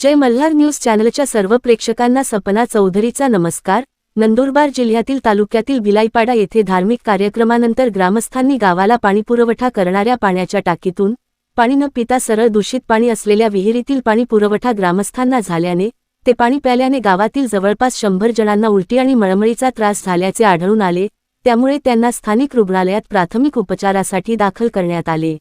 जय Malhar news चॅनलच्या सर्व प्रेक्षकांना सपना चौधरीचा नमस्कार. नंदुरबार जिल्ह्यातील तालुक्यातील भिलाईपाडा येथे धार्मिक कार्यक्रमानंतर ग्रामस्थांनी गावाला पाणीपुरवठा करणाऱ्या पाण्याच्या टाकीतून पाणी न पिता सरळ दूषित पाणी असलेल्या विहिरीतील पाणी पुरवठा ग्रामस्थांना झाल्याने ते पाणी प्याल्याने गावातील जवळपास शंभर जणांना उलटी आणि मळमळीचा त्रास झाल्याचे आढळून आले त्यामुळे त्यांना स्थानिक रुग्णालयात प्राथमिक उपचारासाठी दाखल करण्यात आले.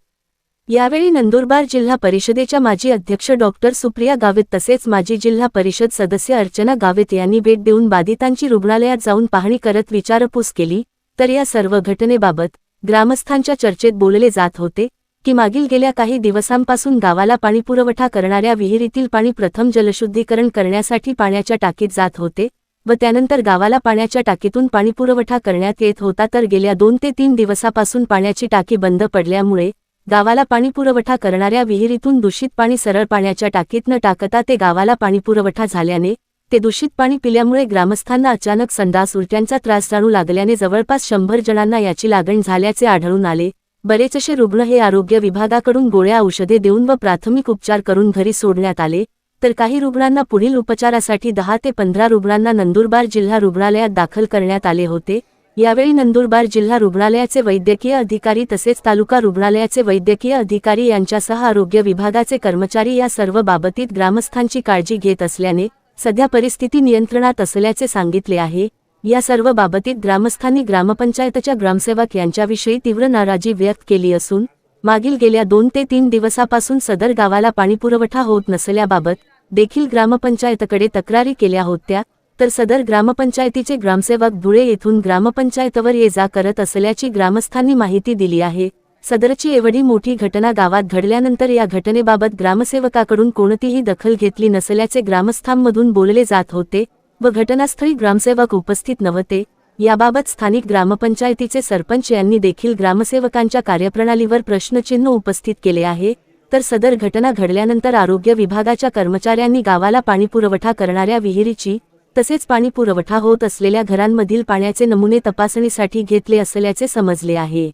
यावेळी नंदुरबार जिल्हा परिषदेच्या माजी अध्यक्ष डॉक्टर सुप्रिया गावित तसेच माजी जिल्हा परिषद सदस्य अर्चना गावित यांनी भेट देऊन बाधितांची रुग्णालयात जाऊन पाहणी करत विचारपूस केली तर या सर्व घटनेबाबत ग्रामस्थांच्या चर्चेत बोलले जात होते की मागील गेल्या काही दिवसांपासून गावाला पाणीपुरवठा करणाऱ्या विहिरीतील पाणी प्रथम जलशुद्धीकरण करण्यासाठी पाण्याच्या टाकीत जात होते व त्यानंतर गावाला पाण्याच्या टाकीतून पाणीपुरवठा करण्यात येत होता तर गेल्या दोन ते तीन दिवसापासून पाण्याची टाकी बंद पडल्यामुळे गावाला पाणीपुरवठा करणाऱ्या विहिरीतून दूषित पाणी सरळ पाण्याच्या टाकीत न टाकता ते गावाला पाणीपुरवठा झाल्याने ते दूषित पाणी पिल्यामुळे ग्रामस्थांना अचानक संडास उलट्यांचा त्रास जाणू लागल्याने जवळपास शंभर जणांना याची लागण झाल्याचे आढळून आले. बरेचसे रुग्ण हे आरोग्य विभागाकडून गोळ्या औषधे देऊन व प्राथमिक उपचार करून घरी सोडण्यात आले. तर काही रुग्णांना पुढील उपचारासाठी दहा ते पंधरा रुग्णांना नंदुरबार जिल्हा रुग्णालयात दाखल करण्यात आले होते. यावेळी नंदुरबार जिल्हा रुग्णालयाचे वैद्यकीय अधिकारी तसेच तालुका रुग्णालयाचे वैद्यकीय अधिकारी यांच्यासह आरोग्य विभागाचे कर्मचारी या सर्व बाबतीत ग्रामस्थांची काळजी घेत असल्याने सध्या परिस्थिती नियंत्रणात असल्याचे सांगितले आहे. या सर्व बाबतीत ग्रामस्थांनी ग्रामपंचायतच्या ग्रामसेवक यांच्याविषयी तीव्र नाराजी व्यक्त केली असून मागील गेल्या दोन ते तीन दिवसापासून सदर गावाला पाणीपुरवठा होत नसल्याबाबत देखील ग्रामपंचायतकडे तक्रारी केल्या होत्या. तर सदर ग्रामपंचायतीचे ग्रामसेवक धुळे येथून ग्रामपंचायतवर ये जा करत असल्याची ग्रामस्थांनी माहिती दिली आहे. सदरची एवढी मोठी घटना गावात घडल्यानंतर या घटनेबाबत ग्रामसेवकाकडून कोणतीही दखल घेतली नसल्याचे ग्रामस्थांमधून बोलले जात होते व घटनास्थळी ग्रामसेवक उपस्थित नव्हते. याबाबत स्थानिक ग्रामपंचायतीचे सरपंच यांनी देखील ग्रामसेवकांच्या कार्यप्रणालीवर प्रश्नचिन्ह उपस्थित केले आहे. तर सदर घटना घडल्यानंतर आरोग्य विभागाच्या कर्मचाऱ्यांनी गावाला पाणीपुरवठा करणाऱ्या विहिरीची तसेच पाणीपुरवठा होत असलेल्या घरांमधील पाण्याचे नमुने तपासणीसाठी घेतले असल्याचे समजले आहे.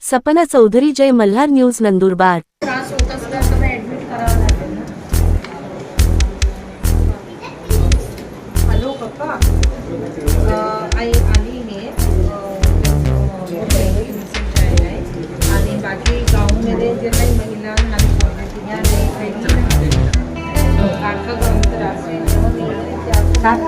सपना चौधरी जय मल्हार न्यूज नंदुरबार. आहे बाकी गावामध्ये जे काही महिला सात